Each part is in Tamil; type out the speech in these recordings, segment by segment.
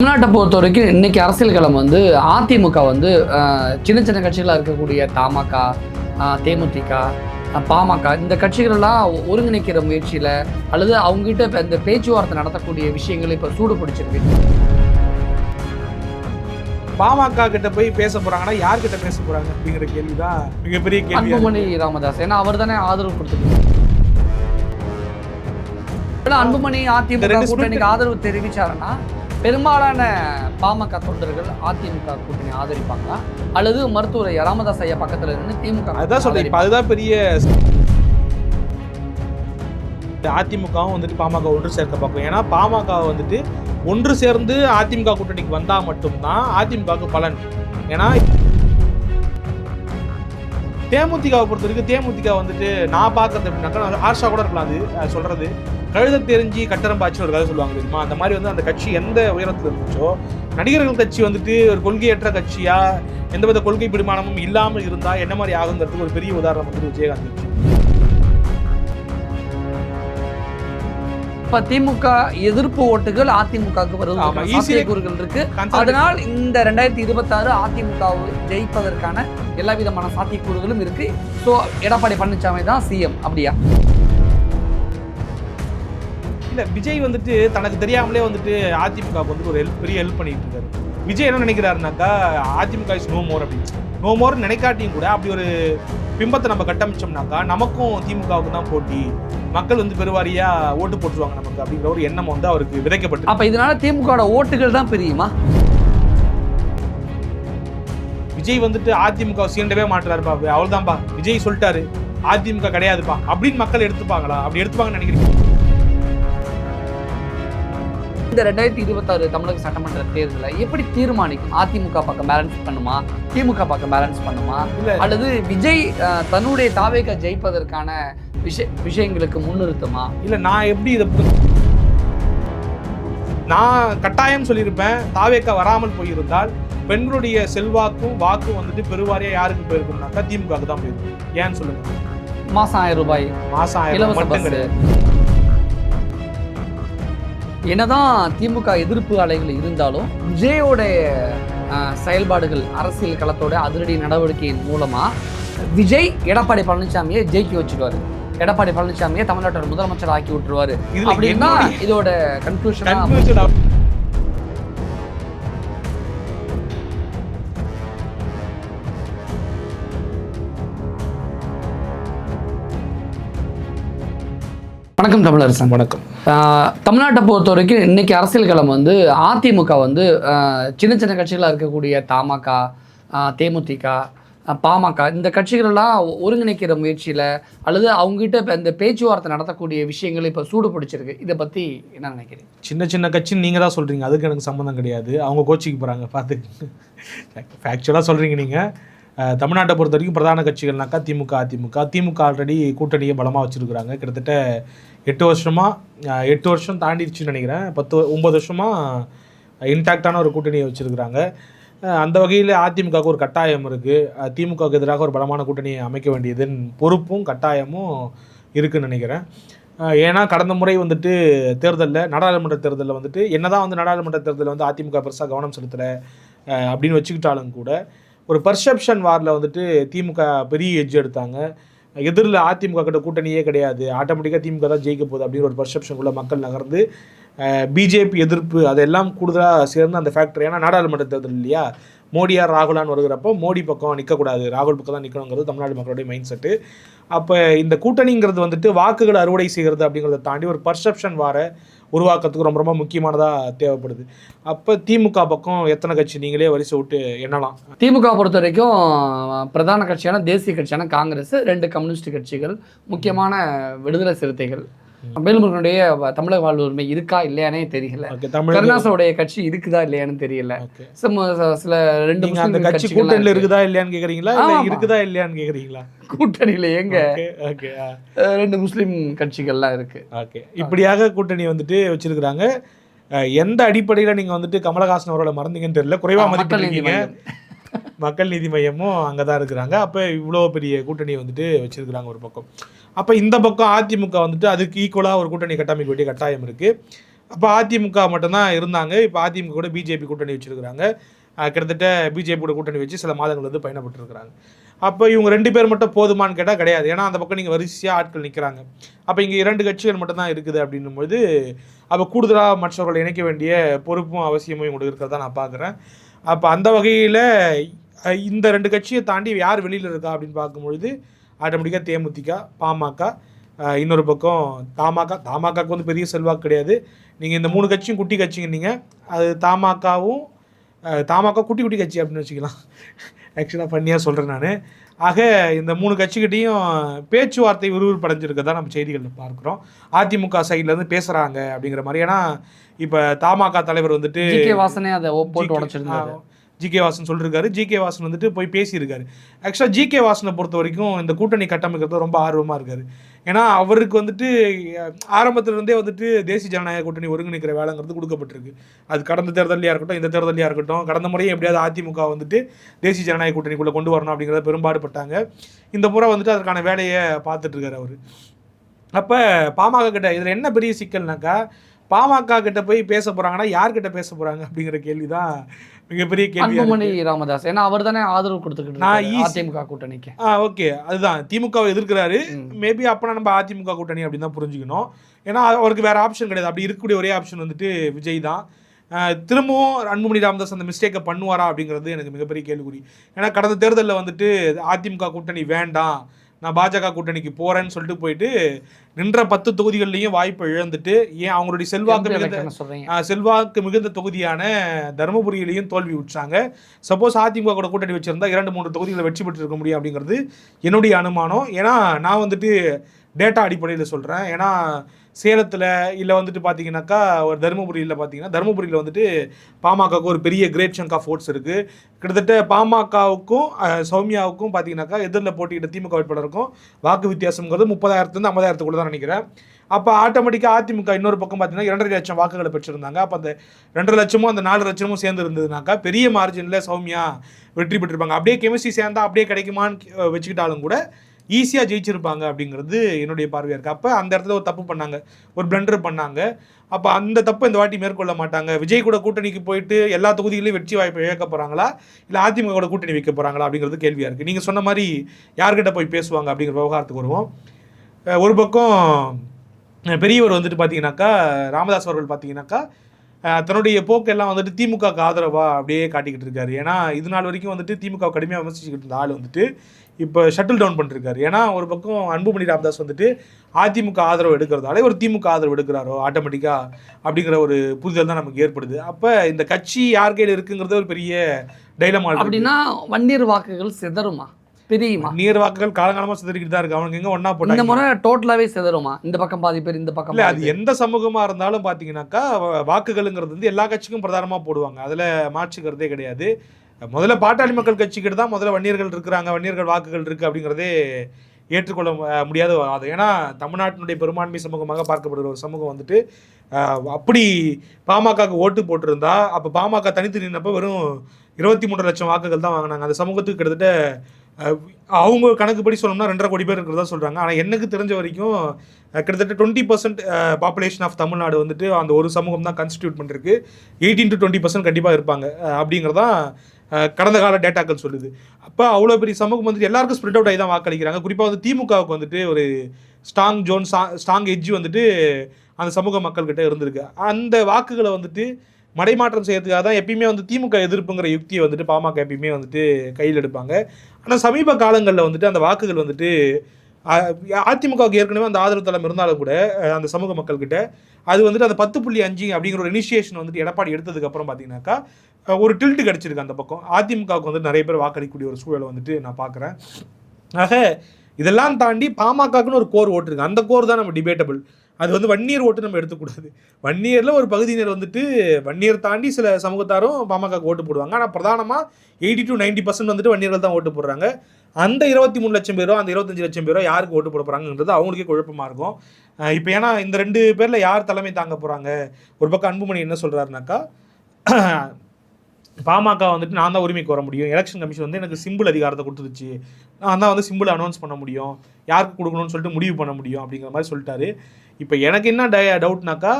தமிழ்நாட்டை பொறுத்த வரைக்கும் இன்னைக்கு அரசியல் களம் வந்து அதிமுக வந்து சின்ன சின்ன கட்சிகளாக இருக்கக்கூடிய தமாக தேமுதிக பாமக இந்த கட்சிகளெல்லாம் ஒருங்கிணைக்கிற முயற்சியில் அல்லது அவங்ககிட்ட இப்போ இந்த பேச்சுவார்த்தை நடத்தக்கூடிய விஷயங்கள் இப்போ சூடு பிடிச்சிருக்கு. பாமக கிட்ட போய் பேச போறாங்கன்னா யார்கிட்ட பேச போறாங்க அப்படிங்கிற கேள்விதான் மிகப்பெரிய கேள்வி அன்புமணி ராமதாஸ் ஏன்னா அவர் தானே ஆதரவு கொடுத்துருக்கு ஏன்னா அன்புமணி அதிமுக கூட்டணிக்கு ஆதரவு தெரிவிச்சாருன்னா பெரும்பாலான பாமக தொண்டர்கள் அதிமுக கூட்டணி ஆதரிப்பாங்க அல்லது மருத்துவர் ராமதாஸ் ஐயா பக்கத்துல இருந்து திமுக அதுதான் சொல்றேன். இப்ப அதுதான் பெரிய அதிமுகவும் வந்துட்டு பாமக ஒன்று சேர்க்க பார்க்கும். ஏன்னா பாமக வந்துட்டு ஒன்று சேர்ந்து அதிமுக கூட்டணிக்கு வந்தா மட்டும்தான் அதிமுகவுக்கு பலன். ஏன்னா தேமுதிகவை பொறுத்த வரைக்கும் தேமுதிக வந்துட்டு நான் பார்க்கறது எப்படின்னாக்கா ஆர்ஷா கூட இருக்கலாம் அது சொல்றது. கழுத தெரிஞ்சு கட்டரம் பாய்ச்சி ஒரு கதை சொல்லுவாங்க தெரியுமா? அந்த மாதிரி வந்து அந்த கட்சி எந்த உயரத்தில் இருந்துச்சோ நடிகர்கள் கட்சி வந்துட்டு ஒரு கொள்கையற்ற கட்சியா எந்தவித கொள்கை பிடிமானமும் இல்லாமல் இருந்தா என்ன மாதிரி ஆகுங்கிறதுக்கு ஒரு பெரிய உதாரணம் வந்து விஜயகாந்த். இப்ப திமுக எதிர்ப்பு ஓட்டுகள் அதிமுகவுக்கு easy- சாத்தியக்கூறுகள் இருக்கு. அதனால் இந்த ரெண்டாயிரத்தி இருபத்தாறு அதிமுக ஜெயிப்பதற்கான எல்லா விதமான சாத்தியக்கூறுகளும் இருக்கு. ஸோ எடப்பாடி பழனிசாமி தான் சிஎம் அப்படியா? இல்ல விஜய் வந்துட்டு தனக்கு தெரியாமலே வந்துட்டு அதிமுகவுக்கு வந்து ஒரு ஹெல்ப் பெரிய ஹெல்ப் பண்ணிட்டு இருக்காரு விஜய் என்ன நினைக்கிறாருனாக்கா அதிமுக இஸ் நோ மோர் அப்படின்னு நோ மோர் நினைக்காட்டியும் கூட அப்படி ஒரு பிம்பத்தை நம்ம கட்டமைச்சோம்னாக்கா நமக்கும் திமுகவுக்கு தான் போட்டி. மக்கள் வந்து பெருவாரியா ஓட்டு போட்டுருவாங்க நமக்கு அப்படிங்கிற ஒரு எண்ணம் வந்து அவருக்கு விதைக்கப்பட்டு அப்ப இதனால திமுக ஓட்டுகள் தான் பிரியுமா? விஜய் வந்துட்டு அதிமுக சீண்டவே மாட்டுறாருப்பா. அவள்தான்ப்பா விஜய் சொல்லிட்டாரு அதிமுக கிடையாதுப்பா. அப்படின்னு மக்கள் எடுத்துப்பாங்களா? அப்படி எடுத்துப்பாங்கன்னு நினைக்கிறீங்க? இந்த ரெண்டாயிரத்தி இருபத்தாறு தமிழக சட்டமன்ற தேர்தலை எப்படி தீர்மானிக்கும்? அதிமுக பக்கம் பேலன்ஸ் பண்ணுமா? திமுக பக்கம் பேலன்ஸ் பண்ணுமா. அல்லது விஜய் தன்னுடைய தாவேக ஜெயிப்பதற்கான விஷய விஷயங்களுக்கு முன்னிறுத்துமா? இல்ல நான் எப்படி இதை நான் கட்டாயம் சொல்லியிருப்பேன் தாவேக்கா வராமல் போயிருந்தால் பெண்களுடைய செல்வாக்கும் வாக்கும் வந்துட்டு பெருவாரியா யாருக்கு போயிருக்கும்னாக்கா திமுகவுக்கு தான் போயிருக்கும். ஏன்னு சொல்லுங்க. மாசம் ஆயிரம் ரூபாய். மாசம் ஆயிரம் மட்டும் கிடையாது. என்னதான் திமுக எதிர்ப்பு அலைகள் இருந்தாலும் விஜயோடைய செயல்பாடுகள் அரசியல் களத்தோட அதிரடி நடவடிக்கையின் மூலமா விஜய் எடப்பாடி பழனிசாமியை ஜெயிக்க வச்சிருவாரு. எடப்பாடி பழனிசாமியை தமிழ்நாட்டோட முதலமைச்சர் ஆக்கி விட்டுருவாரு. அப்படின்னா இதோட கன்க்ளூஷன் வணக்கம் தமிழரசன். வணக்கம். தமிழ்நாட்டை பொறுத்த வரைக்கும் இன்னைக்கு அரசியல் களம் வந்து அதிமுக வந்து சின்ன சின்ன கட்சிகளாக இருக்கக்கூடிய தமாக தேமுதிக பாமக இந்த கட்சிகளெல்லாம் ஒருங்கிணைக்கிற முயற்சியில் அல்லது அவங்ககிட்ட இப்போ இந்த பேச்சுவார்த்தை நடத்தக்கூடிய விஷயங்கள் இப்போ சூடு பிடிச்சிருக்கு. இதை பற்றி என்ன நினைக்கிறீங்க? சின்ன சின்ன கட்சின்னு நீங்க தான் சொல்றீங்க. அதுக்கு எனக்கு சம்மந்தம் கிடையாது. அவங்க கோச்சிக்கு போறாங்க. பார்த்து ஃபேக்சுவலாக சொல்றீங்க நீங்க. அஹ், தமிழ்நாட்டை பொறுத்த வரைக்கும் பிரதான கட்சிகள்னாக்கா திமுக அதிமுக. திமுக ஆல்ரெடி கூட்டணியை பலமாக வச்சுருக்குறாங்க. கிட்டத்தட்ட எட்டு வருஷமாக எட்டு வருஷம் தாண்டிடுச்சுன்னு நினைக்கிறேன். பத்து ஒம்பது வருஷமாக இன்டாக்டான ஒரு கூட்டணியை வச்சுருக்குறாங்க. அந்த வகையில் அதிமுகவுக்கு ஒரு கட்டாயம் இருக்குது திமுகவுக்கு எதிராக ஒரு பலமான கூட்டணியை அமைக்க வேண்டியதன் பொறுப்பும் கட்டாயமும் இருக்குன்னு நினைக்கிறேன். ஏன்னா கடந்த முறை வந்துட்டு தேர்தலில் நாடாளுமன்ற தேர்தலில் வந்துட்டு என்னதான் வந்து நாடாளுமன்ற தேர்தலில் வந்து அதிமுக பெருசாக கவனம் செலுத்தலை அப்படின்னு வச்சுக்கிட்டாலும் கூட ஒரு பர்செப்ஷன் வாரில் வந்துட்டு திமுக பெரிய எட்ஜ் எடுத்தாங்க. எதிரில் அதிமுக கிட்ட கூட்டணியே கிடையாது. ஆட்டோமேட்டிக்காக திமுக தான் ஜெயிக்க போகுது அப்படின்னு ஒரு பர்செப்ஷனுக்குள்ள மக்கள் நகர்ந்து பிஜேபி எதிர்ப்பு அதெல்லாம் கூடுதலாக சேர்ந்து அந்த ஃபேக்டர் ஏன்னா நாடாளுமன்ற தேர்தல் இல்லையா? மோடியார் ராகுலான்னு வருகிறப்போ மோடி பக்கம் நிற்கக்கூடாது ராகுல் பக்கம் தான் நிற்கணுங்கிறது தமிழ்நாடு மக்களுடைய மைண்ட் செட்டு அப்போ இந்த கூட்டணிங்கிறது வந்துட்டு வாக்குகளை அறுவடை செய்கிறது அப்படிங்கிறத தாண்டி ஒரு பர்செப்ஷன் வார உருவாக்கத்துக்கு ரொம்ப ரொம்ப முக்கியமானதாக தேவைப்படுது. அப்போ திமுக பக்கம் எத்தனை கட்சி நீங்களே வரிசை விட்டு எண்ணலாம்? திமுக பொறுத்த வரைக்கும் பிரதான கட்சியான தேசிய கட்சியான காங்கிரஸ் ரெண்டு கம்யூனிஸ்ட் கட்சிகள் முக்கியமான விடுதலை சிறுத்தைகள். வேலுமுருகனுடைய தமிழக வாழ்வு உரிமை இருக்கா இல்லையானே தெரியல. கருணாசோடைய கட்சி இருக்குதா இல்லையான்னு தெரியல. சில ரெண்டு அந்த கட்சி கூட்டணியில் இருக்கு. இருக்குதா இல்லையான்னு கேக்குறீங்களா. இருக்குதா இல்லையான்னு கேக்குறீங்களா? கூட்டணியில எங்க? ரெண்டு முஸ்லிம் கட்சிகள்லாம் இருக்கு. ஓகே இப்படியாக கூட்டணி வந்துட்டு வச்சிருக்கிறாங்க. எந்த அடிப்படையில நீங்க வந்துட்டு கமலஹாசன் அவரோட மறந்தீங்கன்னு தெரியல. குறைவா ஆ, மக்கள் நீதி. மக்கள் மையமும் அங்கே தான் இருக்கிறாங்க. அப்போ இவ்வளோ பெரிய கூட்டணி வந்துட்டு வச்சிருக்கிறாங்க ஒரு பக்கம். அப்போ இந்த பக்கம் அதிமுக வந்துட்டு அதுக்கு ஈக்குவலாக ஒரு கூட்டணி கட்டமைக்க வேண்டிய கட்டாயம் இருக்குது அப்போ அதிமுக மட்டும்தான் இருந்தாங்க. இப்போ அதிமுக கூட பிஜேபி கூட்டணி வச்சிருக்கிறாங்க. கிட்டத்தட்ட பிஜேபி கூட கூட்டணி வச்சு சில மாதங்கள் வந்து பயணப்பட்டுருக்கிறாங்க. அப்போ இவங்க ரெண்டு பேர் மட்டும் போதுமான்னு கேட்டால் கிடையாது. ஏன்னா அந்த பக்கம் நீங்கள் வரிசையாக ஆட்கள் நிற்கிறாங்க அப்போ இங்கே இரண்டு கட்சிகள் மட்டும்தான் இருக்குது அப்படின்னும்போது அப்போ கூடுதலாக மற்றவர்களை இணைக்க வேண்டிய பொறுப்பும் அவசியமும் இவங்களுக்கு இருக்கிறதா நான் பார்க்குறேன் அப்போ அந்த வகையில் இந்த ரெண்டு கட்சியை தாண்டி யார் வெளியில் இருக்கா அப்படின்னு பார்க்கும்பொழுது ஆட்டோமேட்டிக்காக தேமுதிக பாமக இன்னொரு பக்கம் தமாக. தமாகாவுக்கு வந்து பெரிய செல்வாக்கு கிடையாது. நீங்கள் இந்த மூணு கட்சியும் குட்டி கட்சிங்க நீங்கள் அது தமாகவும் தமாக குட்டி குட்டி கட்சி அப்படின்னு வச்சுக்கலாம். ஆக்சுவலாக பண்ணியாக சொல்கிறேன் நான். ஆக இந்த மூணு கட்சிக்கிட்டையும் பேச்சுவார்த்தை விறுவிறுப்படைஞ்சிருக்கதா நம்ம செய்திகளில் பார்க்குறோம். அதிமுக சைட்லேருந்து பேசுகிறாங்க அப்படிங்கிற மாதிரி. ஏன்னா இப்போ தமாக தலைவர் வந்துட்டு வாசனே அதை போட்டு ஜி ஜிகே வாசன் சொல்லியிருக்காரு ஜிகே வாசன் வந்துட்டு போய் பேசியிருக்காரு. ஆக்சுவலாக ஜிகே வாசனை பொறுத்த வரைக்கும் இந்த கூட்டணி கட்டமைக்கிறது ரொம்ப ஆர்வமாக இருக்காரு. ஏன்னா அவருக்கு வந்துட்டு ஆரம்பத்திலிருந்தே வந்துட்டு தேசிய ஜனநாயக கூட்டணி ஒருங்கிணைக்கிற வேலைங்கிறது கொடுக்கப்பட்டிருக்கு. அது கடந்த தேர்தலையாக இருக்கட்டும் இந்த தேர்தலையாக இருக்கட்டும் கடந்த முறையும் எப்படியாவது அதிமுக வந்துட்டு தேசிய ஜனநாயக கூட்டணிக்குள்ளே கொண்டு வரணும் அப்படிங்கிறத பெரும்பாடுபட்டாங்க. இந்த முறை வந்துட்டு அதற்கான வேலையை பார்த்துட்டு இருக்காரு அவர். அப்போ பாமக கிட்ட இதில் என்ன பெரிய சிக்கல்னாக்கா பாமக கிட்ட போய் பேச போகிறாங்கன்னா யார்கிட்ட பேச போகிறாங்க அப்படிங்கிற கேள்வி தான் மிகப்பெரிய அன்புமணி ராமதாஸ். ஏன்னா அவர் தானே ஆதரவு கொடுத்துக்கிட்டு நான் அதிமுக கூட்டணிக்கு. ஆ ஓகே. அதுதான். திமுகவை எதிர்க்கிறாரு. மேபி அப்பனா நம்ம அதிமுக கூட்டணி அப்படின்னு தான் புரிஞ்சுக்கணும். ஏன்னா அவருக்கு வேற ஆப்ஷன் கிடையாது. அப்படி இருக்கக்கூடிய ஒரே ஆப்ஷன் வந்துட்டு விஜய் தான். திரும்பவும் அன்புமணி ராமதாஸ் அந்த மிஸ்டேக்கை பண்ணுவாரா அப்படிங்கிறது எனக்கு மிகப்பெரிய கேள்விக்குறி. ஏன்னா கடந்த தேர்தலில் வந்துட்டு அதிமுக கூட்டணி வேண்டாம். நான் பாஜக கூட்டணிக்கு போறேன்னு சொல்லிட்டு போயிட்டு நின்ற பத்து தொகுதிகள்லையும் வாய்ப்பை இழந்துட்டு ஏன் அவங்களுடைய செல்வாக்கு மிகுந்த செல்வாக்கு மிகுந்த தொகுதியான தருமபுரியிலையும் தோல்வி உற்றாங்க. சப்போஸ் அதிமுக கூட கூட்டணி வச்சிருந்தா இரண்டு மூன்று தொகுதிகளை வெற்றி பெற்றிருக்க முடியும் அப்படிங்கிறது என்னுடைய அனுமானம். ஏன்னா நான் வந்துட்டு டேட்டா அடிப்படையில் சொல்கிறேன் ஏன்னா சேலத்தில் இல்லை வந்துட்டு பார்த்தீங்கன்னாக்கா ஒரு தருமபுரியில் பார்த்தீங்கன்னா தருமபுரியில் வந்துட்டு பாமகவுக்கு ஒரு பெரிய கிரேட் சங்க் ஆஃப் ஓட்ஸ் இருக்குது கிட்டத்தட்ட பாமகவுக்கும் சௌமியாவுக்கும் பார்த்தீங்கன்னாக்கா எதிரில் போட்டியிட்ட திமுக வேட்பாளருக்கும் வாக்கு வித்தியாசம்ங்கிறது முப்பதாயிரத்துலேருந்து ஐம்பதாயிரத்துக்குள்ள தான் நினைக்கிறேன். அப்போ ஆட்டோமேட்டிக்காக அதிமுக இன்னொரு பக்கம் பார்த்தீங்கன்னா இரண்டரை லட்சம் வாக்குகளை பெற்றிருந்தாங்க. அப்போ அந்த ரெண்டரை லட்சமும் அந்த நாலு லட்சமும் சேர்ந்து இருந்ததுனாக்கா பெரிய மார்ஜினில் சௌமியா வெற்றி பெற்றிருப்பாங்க. அப்படியே கெமிஸ்ட்ரி சேர்ந்தா அப்படியே கிடைக்குமான்னு வச்சுக்கிட்டாலும் கூட ஈஸியாக ஜெயிச்சிருப்பாங்க அப்படிங்கிறது என்னுடைய பார்வையாக இருக்குது அப்போ அந்த இடத்துல ஒரு தப்பு பண்ணாங்க. ஒரு பிளண்டர் பண்ணாங்க. அப்போ அந்த தப்பு இந்த வாட்டி மேற்கொள்ள மாட்டாங்க. விஜய் கூட கூட்டணிக்கு போயிட்டு எல்லா தொகுதிகளையும் வெற்றி வாய்ப்பை இழக்க போகிறாங்களா இல்லை அதிமுக கூட கூட்டணி வைக்க போகிறாங்களா அப்படிங்கிறது கேள்வியாக இருக்குது நீங்கள் சொன்ன மாதிரி யார்கிட்ட போய் பேசுவாங்க அப்படிங்கிற விவகாரத்துக்கு வருவோம். ஒரு பக்கம் பெரியவர் வந்துட்டு பார்த்தீங்கன்னாக்கா ராமதாஸ் அவர்கள் பார்த்தீங்கன்னாக்கா தன்னுடைய போக்கெல்லாம் வந்துட்டு திமுகக்கு ஆதரவாக அப்படியே காட்டிக்கிட்டு இருக்காரு. ஏன்னா இது நாள் வரைக்கும் வந்துட்டு திமுக கடுமையாக விமர்சிச்சுக்கிட்டு இருந்த ஆள் வந்துட்டு இப்போ ஷட்டில் டவுன் பண்ணிருக்காரு. ஏன்னா ஒரு பக்கம் அன்புமணி ராமதாஸ் வந்துட்டு அதிமுக ஆதரவு எடுக்கிறதால ஒரு திமுக ஆதரவு எடுக்கிறாரோ ஆட்டோமேட்டிக்காக அப்படிங்கிற ஒரு புரிதல் தான் நமக்கு ஏற்படுது. அப்போ இந்த கட்சி யார் கையில் இருக்குங்கிறது ஒரு பெரிய டைலமா அப்படின்னா வன்னியர் வாக்குகள் சிதறுமா? பிரியுமா? நீர் வாக்குகள் காலங்காலமாக சிதறிக்கிட்டு தான் இருக்கு. அவனுக்கு எங்கே ஒன்றா இந்த போட்டாங்க முறை டோட்டலாவே சிதறுமா? இந்த பக்கம் பாதி பேர் இந்த பக்கம் இல்ல அது. எந்த சமூகமா இருந்தாலும் பாத்தீங்கன்னாக்கா வ- வாக்குகளுங்கிறது வந்து எல்லா கட்சிக்கும் பிரதானமா போடுவாங்க. அதுல மாற்றுக்கிறதே கிடையாது. முதல்ல பாட்டாளி மக்கள் கட்சிக்கிட்ட தான் முதல்ல வன்னியர்கள் இருக்கிறாங்க வன்னியர்கள் வாக்குகள் இருக்குது அப்படிங்கிறதே ஏற்றுக்கொள்ள முடியாத அது ஏன்னா தமிழ்நாட்டினுடைய பெரும்பான்மை சமூகமாக பார்க்கப்படுகிற ஒரு சமூகம் வந்துட்டு அப்படி பாமகக்கு ஓட்டு போட்டிருந்தா அப்போ பாமக தனித்து நின்னப்ப வெறும் இருபத்தி மூன்று லட்சம் வாக்குகள் தான் வாங்கினாங்க. அந்த சமூகத்துக்கு கிட்டத்தட்ட அவங்க கணக்குப்படி சொல்லணும்னா ரெண்டரை கோடி பேர் இருக்கிறதா சொல்கிறாங்க ஆனால் எனக்கு தெரிஞ்ச வரைக்கும் கிட்டத்தட்ட twenty percent population of Tamil Nadu வந்துட்டு அந்த ஒரு சமூகம் தான் கன்ஸ்டியூட் பண்ணிருக்கு. எயிட்டீன் டு டுவெண்ட்டி பர்சன்ட் கண்டிப்பாக இருப்பாங்க. அப்படிங்கிறதான் கடந்த கால டேட்டாக்கள் சொல்லுது. அப்போ அவ்வளோ பெரிய சமூகம் வந்துட்டு எல்லாருக்கும் ஸ்ப்ரெட் அவுட் ஆகி தான் வாக்களிக்கிறாங்க. குறிப்பாக வந்து திமுகவுக்கு வந்துட்டு ஒரு ஸ்ட்ராங் ஜோன் ஸ்ட்ராங் எட்ஜ் வந்துட்டு அந்த சமூக மக்கள்கிட்ட இருந்திருக்கு. அந்த வாக்குகளை வந்துட்டு மடைமாற்றம் செய்யறதுக்காக தான் எப்பயுமே வந்து திமுக எதிர்ப்புங்கிற யுக்தியை வந்துட்டு பாமக எப்பயுமே வந்துட்டு கையில் எடுப்பாங்க. ஆனால் சமீப காலங்களில் வந்துட்டு அந்த வாக்குகள் வந்துட்டு அதிமுகவுக்கு ஏற்கனவே அந்த ஆதரவு தளம் இருந்தாலும் கூட அந்த சமூக மக்கள்கிட்ட அது வந்துட்டு அந்த பத்து புள்ளி அஞ்சு அப்படிங்கிற ஒரு இனிஷியேஷன் வந்துட்டு எடப்பாடி எடுத்ததுக்கு அப்புறம் பார்த்தீங்கன்னாக்கா ஒரு டில்ட் கிடச்சிருக்கு அந்த பக்கம். அதிமுகவுக்கு வந்து நிறைய பேர் வாக்களிக்கக்கூடிய ஒரு சூழலை வந்துட்டு நான் பார்க்குறேன் ஆக இதெல்லாம் தாண்டி பாமகக்குன்னு ஒரு கோர் ஓட்டு இருக்குது அந்த கோர் தான் நம்ம டிபேட்டபிள் அது வந்து வன்னியர் ஓட்டு நம்ம எடுத்துக்கூடாது. வன்னியரில் ஒரு பகுதியினர் வந்துட்டு வன்னியர் தாண்டி சில சமூகத்தாரும் பாமக ஓட்டு போடுவாங்க. ஆனால் பிரதானமாக எயிட்டி டு நைன்டி பர்சன்ட் வந்துட்டு வன்னியர்கள் தான் ஓட்டு போடுறாங்க. அந்த இருபத்தி மூணு லட்சம் பேரோ அந்த இருபத்தஞ்சு லட்சம் பேரோ யாருக்கு ஓட்டு போட போகிறாங்கன்றது அவங்களுக்கே குழப்பமாக இருக்கும். இப்போ ஏன்னா இந்த ரெண்டு பேரில் யார் தலைமை தாங்க போகிறாங்க ஒரு பக்கம் அன்புமணி என்ன சொல்கிறாருனாக்கா பாமக வந்துட்டு நான் தான் உரிமைக்கு வர முடியும். எலெக்ஷன் கமிஷன் வந்து எனக்கு சிம்பிள் அதிகாரத்தை கொடுத்துருச்சு நான் தான் வந்து சிம்பிள் அனௌன்ஸ் பண்ண முடியும். யாருக்கு கொடுக்கணும்னு சொல்லிட்டு முடிவு பண்ண முடியும் அப்படிங்கிற மாதிரி சொல்லிட்டாரு. இப்போ எனக்கு என்ன டய டவுட்னாக்கா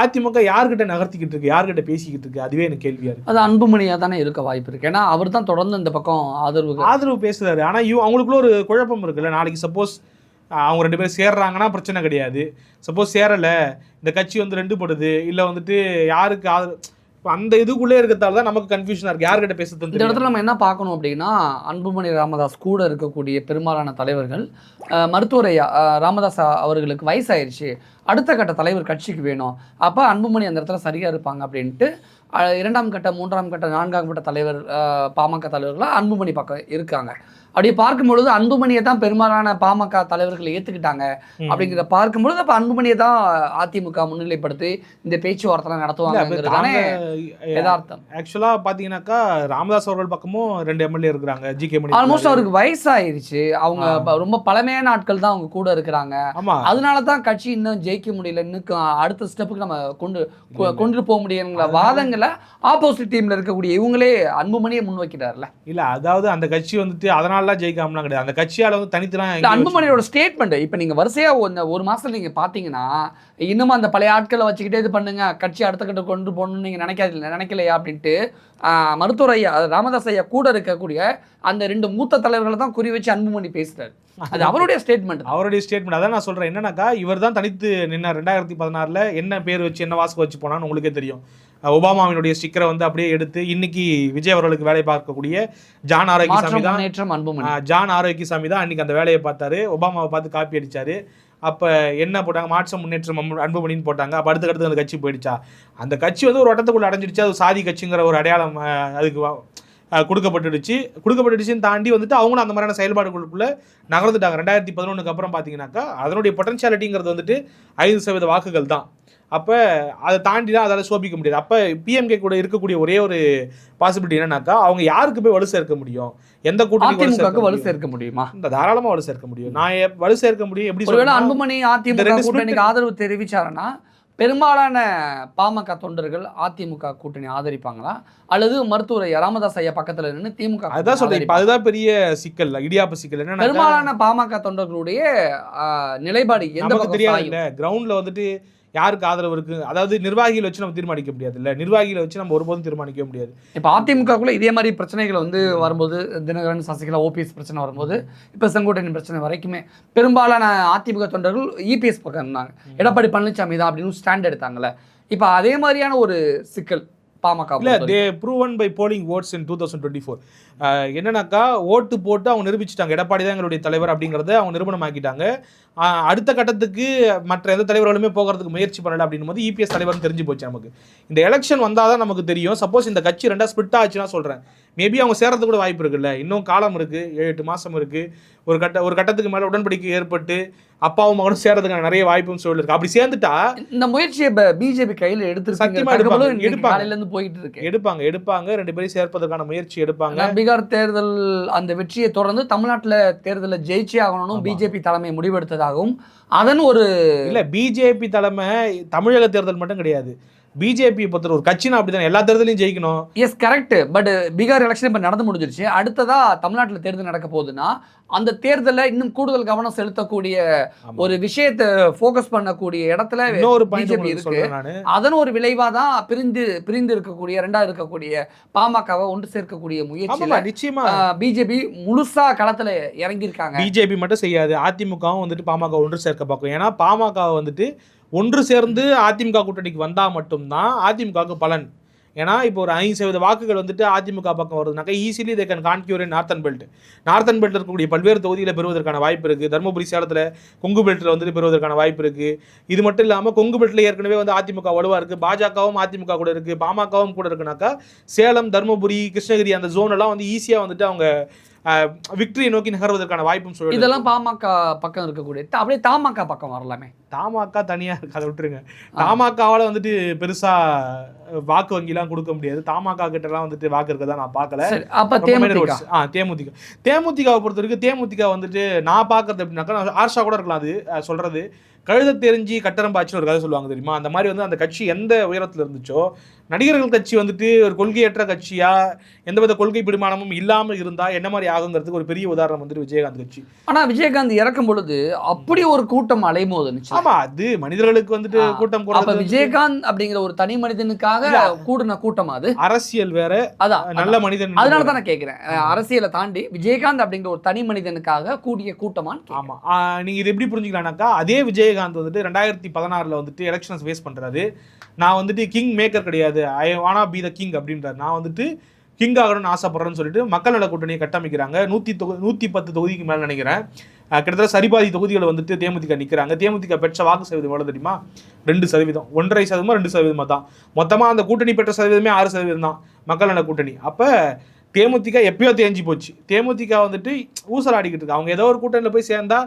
அதிமுக யார்கிட்ட நகர்த்திக்கிட்டு இருக்கு? யார்கிட்ட பேசிக்கிட்டு இருக்கு? அதுவே எனக்கு கேள்வியா இருக்கு. அது அன்புமணியாக தானே இருக்க வாய்ப்பு இருக்கு. ஏன்னா அவர் தான் தொடர்ந்து இந்த பக்கம் ஆதரவு ஆதரவு பேசுறாரு. ஆனா இவ அவங்களுக்குள்ள ஒரு குழப்பம் இருக்குல்ல. நாளைக்கு சப்போஸ் அவங்க ரெண்டு பேரும் சேர்றாங்கன்னா பிரச்சனை கிடையாது. சப்போஸ் சேரல இந்த கட்சி வந்து ரெண்டு படுது. இல்ல வந்துட்டு யாருக்கு ஆதரவு அந்த இதுக்குள்ளே இருக்கிறதால தான் நமக்கு கன்ஃபியூஷனாக இருக்குது யார்கிட்ட இந்த இடத்துல நம்ம என்ன பார்க்கணும் அப்படின்னா அன்புமணி ராமதாஸ் கூட இருக்கக்கூடிய பெரும்பாலான தலைவர்கள் மருத்துவரையா மருத்துவர் ஐயா ராமதாஸ் அவர்களுக்கு வயசாயிருச்சு. அடுத்த கட்ட தலைவர் கட்சிக்கு வேணும். அப்போ அன்புமணி அந்த இடத்துல சரியாக இருப்பாங்க அப்படின்ட்டு இரண்டாம் கட்ட மூன்றாம் கட்ட நான்காம் கட்ட தலைவர் பாமக தலைவர்களாக அன்புமணி பக்கம் இருக்காங்க. அப்படி பார்க்கும்பொழுது அன்புமணியை தான் பெரும்பாலான பாமக தலைவர்கள் ஏற்றுக்கிட்டாங்க அப்படிங்கிறத பார்க்கும்பொழுது அப்போ அன்புமணியை தான் அதிமுக முன்னிலைப்படுத்தி இந்த பேச்சுவார்த்தை நடத்துவாங்கிறது தானே யதார்த்தம். ஆக்சுவலா பாத்தீங்கன்னாக்கா ராமதாஸ் அவர்கள் பக்கமும் ரெண்டு எம்எல்ஏ இருக்கிறாங்க ஜி கே மணி ஆல்மோஸ்ட் அவருக்கு வயசாயிருச்சு. அவங்க ரொம்ப பழமையான ஆட்கள் தான் அவங்க கூட இருக்கிறாங்க. அதனால தான் கட்சி இன்னும் ஜெயிக்க முடியல. இன்னும் அடுத்த ஸ்டெப்புக்கு நம்ம கொண்டு கொண்டு போக முடியுங்கிற வாதங்களை ஆப்போசிட் டீம்ல இருக்கக்கூடிய இவங்களே அன்புமணியை முன்வைக்கிறார்ல. இல்ல அதாவது அந்த கட்சி வந்துட்டு அதனாலலாம் ஜெயிக்காமலாம் கிடையாது. அந்த கட்சியால வந்து தனித்துலாம் அன்புமணியோட ஸ்டேட்மெண்ட் இப்போ நீங்க வரிசையா இந்த ஒரு மாசத்துல நீங்க பாத்தீங்கன்னா இன்னும் அந்த பழைய ஆட்களை வச்சுக்கிட்டே இது பண்ணுங்க. கட்சி அடுத்த கட்ட கொண்டு போகணும்னு நீங்க நினைக்காது நினைக்கலையா அப்படின்ட்டு மருத்துவர் ஐயா ராமதாஸ் ஐயா கூட இருக்கக்கூடிய அந்த ரெண்டு மூத்த தலைவர்களை தான் குறி வச்சு அன்புமணி பேசுறாரு. அது அவருடைய ஸ்டேட்மெண்ட் அவருடைய ஸ்டேட்மெண்ட் அதான் நான் சொல்றேன். என்னன்னாக்கா இவர் தான் தனித்து நின்ன ரெண்டாயிரத்தி பதினாறுல என்ன பேர் வச்சு என்ன வாசகம் வச்சு போனான்னு உங்களுக்கே தெரியும். ஒபாமாவினுடைய ஸ்டிக்கரை வந்து அப்படியே எடுத்து இன்னைக்கு விஜய் அவர்களுக்கு வேலை பார்க்கக்கூடிய ஜான் ஆரோக்கியசாமி மாற்றம் தான். ஜான் ஆரோக்கியசாமி தான் அன்னைக்கு அந்த வேலையை பார்த்தாரு. ஒபாமாவை பார்த்து காப்பி அடிச்சாரு. அப்போ என்ன போட்டாங்க? மாற்றம் முன்னேற்றம் அன்பு- அன்புமணின்னு போட்டாங்க. அப்போ அடுத்த அந்த கட்சி போயிடுச்சா? அந்த கட்சி வந்து ஒரு வட்டத்துக்குள்ள அடைஞ்சிடுச்சு. அது சாதி கட்சிங்கிற ஒரு அடையாளம் அதுக்கு கொடுக்கப்பட்டுடுச்சு. கொடுக்கப்பட்டுடுச்சுன்னு தாண்டி வந்துட்டு அவங்களும் அந்த மாதிரியான செயல்பாடுகளுக்குள்ள நகர்ந்துட்டாங்க. ரெண்டாயிரத்தி பதினொன்றுக்கு அப்புறம் பார்த்தீங்கன்னாக்கா அதனுடைய பொட்டன்ஷியாலிட்டிங்கிறது வந்துட்டு ஐந்து சதவீத வாக்குகள் தான். அப்போ அதை தாண்டி தான் அதால் சோபிக்க முடியாது. அப்போ பிஎம்கே கூட இருக்கக்கூடிய ஒரே ஒரு பாசிபிலிட்டி என்னன்னாக்கா அவங்க யாருக்கு போய் வலு சேர்க்க முடியும்? எந்த கூட்டணி அதிமுகவுக்கு வலு சேர்க்க முடியுமா? இந்த தாராளமா வலு சேர்க்க முடியும். நான் வலு சேர்க்க முடியும் எப்படி சொல்றேன்னா, அன்புமணி அதிமுக கூட்டணிக்கு ஆதரவு தெரிவிச்சாருன்னா பெரும்பாலான பாமக தொண்டர்கள் அதிமுக கூட்டணி ஆதரிப்பாங்களா? அல்லது மருத்துவர் ராமதாஸ் ஐயா பக்கத்துல நின்று திமுக கூட்டணி சொல்றேன்? அதுதான் பெரிய சிக்கல் இடியாப்ப சிக்கல். என்னன்னா பெரும்பாலான பாமக தொண்டர்களுடைய நிலைப்பாடு எந்த தெரியாது கிரவுண்ட்ல வந்துட்டு யாருக்கு ஆதரவு இருக்கு? அதாவது நிர்வாகிகளை வச்சு நம்ம தீர்மானிக்க முடியாது இல்ல நிர்வாகிகளை வச்சு நம்ம ஒருபோதும் தீர்மானிக்க முடியாது. இப்ப அதிமுகக்குள்ள இதே மாதிரி பிரச்சனைகள் வந்து வரும்போது தினகரன் சசிகலா ஓபிஎஸ் பிரச்சனை வரும்போது இப்ப செங்கோட்டையன் பிரச்சனை வரைக்குமே பெரும்பாலான அதிமுக தொண்டர்கள் இபிஎஸ் பக்கம் இருந்தாங்க. எடப்பாடி பழனிசாமி தான் அப்படின்னு ஸ்டாண்ட் எடுத்தாங்கல்ல. இப்ப அதே மாதிரியான ஒரு சிக்கல் பாமக இல்ல. They proven by polling votes in two thousand twenty four என்னன்னாக்கா ஓட்டு போட்டு அவங்க நிரூபிச்சிட்டாங்க. எடப்பாடி தான் எங்களுடைய தலைவர் அப்படிங்கிறத அவங்க நிரூபணம் ஆக்கிட்டாங்க அடுத்த கட்டத்துக்கு மற்ற எந்த தலைவர்களுமே போகிறதுக்கு முயற்சி பண்ணல அப்படின்னும் போது இபிஎஸ் தலைவர்னு தெரிஞ்சு போச்சு நமக்கு. இந்த எலெக்ஷன் வந்தால் தான் நமக்கு தெரியும். சப்போஸ் இந்த கட்சி ரெண்டா ஸ்பிட் ஆச்சுன்னா சொல்கிறேன் மேபி அவங்க சேரத்துக்கு கூட வாய்ப்பு இருக்குல்ல. இன்னும் காலம் இருக்கு. ஏழு எட்டு மாசம் இருக்கு. ஒரு கட்ட ஒரு கட்டத்துக்கு மேலே உடன்படிக்கை ஏற்பட்டு அப்பாவும் மகனும் சேர்றதுக்கான நிறைய வாய்ப்பும் சூழல் இருக்கு அப்படி சேர்ந்துட்டா இந்த முயற்சியை பிஜேபி கையில சத்தியமா எடுத்து எடுப்பாங்க, எடுப்பாங்க. இருந்து போயிட்டு இருக்கு. எடுப்பாங்க எடுப்பாங்க. ரெண்டு பேரும் சேர்ப்பதற்கான முயற்சி எடுப்பாங்க. பீகார் தேர்தல் அந்த வெற்றியை தொடர்ந்து தமிழ்நாட்டுல தேர்தலில் ஜெயிச்சே ஆகணும்னு ஆமா. பிஜேபி தலைமை முடிவெடுத்ததாகவும் அதன் ஒரு இல்ல பிஜேபி தலைமை தமிழக தேர்தல் மட்டும் கிடையாது. பிஜேபி பொறுத்த ஒரு கட்சினா அப்படிதான் எல்லா தேர்தலையும் ஜெயிக்கணும். Yes correct but Bihar election இப்போ நடந்து முடிஞ்சிருச்சு. அடுத்ததா தமிழ்நாட்டில் தேர்தல் நடக்க போகுதுன்னா அந்த தேர்தலில் இன்னும் கூடுதல் கவனம் செலுத்தக்கூடிய. ஒரு விஷயத்தை ஃபோக்கஸ் பண்ணக்கூடிய இடத்துல இன்னொரு பிஜேபி இருக்கு. அதன் ஒரு விளைவா தான் பிரிந்து பிரிந்து இருக்கக்கூடிய ரெண்டா இருக்கக்கூடிய பாமகவை ஒன்று சேர்க்கக்கூடிய முயற்சியில நிச்சயமா. பிஜேபி முழுசா களத்துல இறங்கியிருக்காங்க. பிஜேபி மட்டும் செய்யாது. அதிமுகவும் வந்துட்டு பாமக ஒன்று சேர்க்க பார்க்கும். ஏன்னா பாமக வந்துட்டு ஒன்று சேர்ந்து அதிமுக கூட்டணிக்கு வந்தால் மட்டும்தான் அதிமுகவுக்கு பலன். ஏன்னா இப்போ ஒரு ஐந்து சதவீத வாக்குகள் வந்துட்டு அதிமுக பக்கம் வருதுனாக்கா easily they can conquer northern belt northern belt இருக்கக்கூடிய பல்வேறு தொகுதியில் பெறுவதற்கான வாய்ப்பு இருக்குது தருமபுரி சேலத்தில் கொங்கு பெல்ட்டில் வந்துட்டு பெறுவதற்கான வாய்ப்பு இருக்குது இது மட்டும் இல்லாமல் கொங்கு பெல்ட்டில் ஏற்கனவே வந்து அதிமுக வலுவாக இருக்குது பாஜகவும் அதிமுக கூட இருக்குது பாமகவும் கூட இருக்குனாக்கா சேலம் தருமபுரி கிருஷ்ணகிரி அந்த zone எல்லாம் வந்து ஈஸியாக வந்துட்டு அவங்க விக்டரியை நோக்கி நகர்வதற்கான வாய்ப்பும் சொல்லி இதெல்லாம் பாமக பக்கம் இருக்கக்கூடிய அப்படியே தாமக பக்கம் வரலாமே. தமாக தனியா இருக்கு அதை விட்டுருங்க. தமாகாவால வந்துட்டு பெருசா வாக்கு வங்கிலாம் கொடுக்க முடியாது. தமாக கிட்ட எல்லாம் வந்துட்டு வாக்கு இருக்கதா நான் பார்க்கல. அப்ப தேமுதிக. ஆ தேமுதிக. தேமுதிகவை பொறுத்த வரைக்கும் தேமுதிக வந்துட்டு நான் பார்க்கறது எப்படின்னாக்கா ஆர்ஷா கூட இருக்கலாம் அது சொல்றது. கழுத தெரிஞ்சு கட்டரம்பாச்சுன்னு ஒரு கதை சொல்லுவாங்க தெரியுமா? அந்த மாதிரி வந்து அந்த கட்சி எந்த உயரத்தில் இருந்துச்சோ நடிகர்கள் கட்சி வந்துட்டு ஒரு கொள்கையற்ற கட்சியா எந்தவித கொள்கை பிடிமானமும் இல்லாமல் இருந்தா என்ன மாதிரி ஆகுங்கிறதுக்கு ஒரு பெரிய உதாரணம் வந்துட்டு விஜயகாந்த் கட்சி. ஆனா விஜயகாந்த் இறக்கும் பொழுது அப்படி ஒரு கூட்டம் அலைமோதுனுச்சு. ஆமா அது மனிதர்களுக்கு வந்துட்டு. கூட்டம் கூடாது விஜயகாந்த் அப்படிங்கிற ஒரு தனி மனிதனுக்காக. கூடின கூட்டம் அது. அரசியல் வேற அதான் நல்ல மனிதன் அதனால தான் நான் கேட்கிறேன் அரசியலை தாண்டி விஜயகாந்த் அப்படிங்கிற ஒரு தனி மனிதனுக்காக கூடிய கூட்டமான்னு. ஆமா. ஆ, நீங்க இது எப்படி புரிஞ்சுக்கலாம்னாக்கா அதே விஜயகாந்த் வந்துட்டு ரெண்டாயிரத்தி பதினாறுல வந்துட்டு எலெக்ஷன்ஸ் ஃபேஸ் பண்றாரு. நான் வந்துட்டு கிங் மேக்கர் கிடையாது. ஐ வானா பி த கிங் அப்படின்றார். நான் வந்துட்டு கிங் ஆகணும்னு ஆசைப்படுறேன்னு சொல்லிட்டு மக்கள் நல கூட்டணியை கட்டமைக்கிறாங்க. நூற்றி தொகு நூற்றி பத்து தொகுதிக்கு மேலே நினைக்கிறேன். கிட்டத்தட்ட சரிபாதி தொகுதிகளை வந்துட்டு தேமுதிக நிற்கிறாங்க தேமுதிக பெற்ற வாக்கு சதவீதம் எவ்வளோ தெரியுமா? ரெண்டு சதவீதம். ஒன்றரை சதவீதம் ரெண்டு சதவீதமாக தான். மொத்தமாக அந்த கூட்டணி பெற்ற சதவீதமே ஆறு சதவீதம் தான். மக்கள் நல கூட்டணி. அப்போ தேமுதிக எப்பயோ தேஞ்சு போச்சு. தேமுதிக வந்துட்டு ஊசலாடிக்கிட்டு இருக்கு. அவங்க ஏதோ ஒரு கூட்டணியில் போய் சேர்ந்தா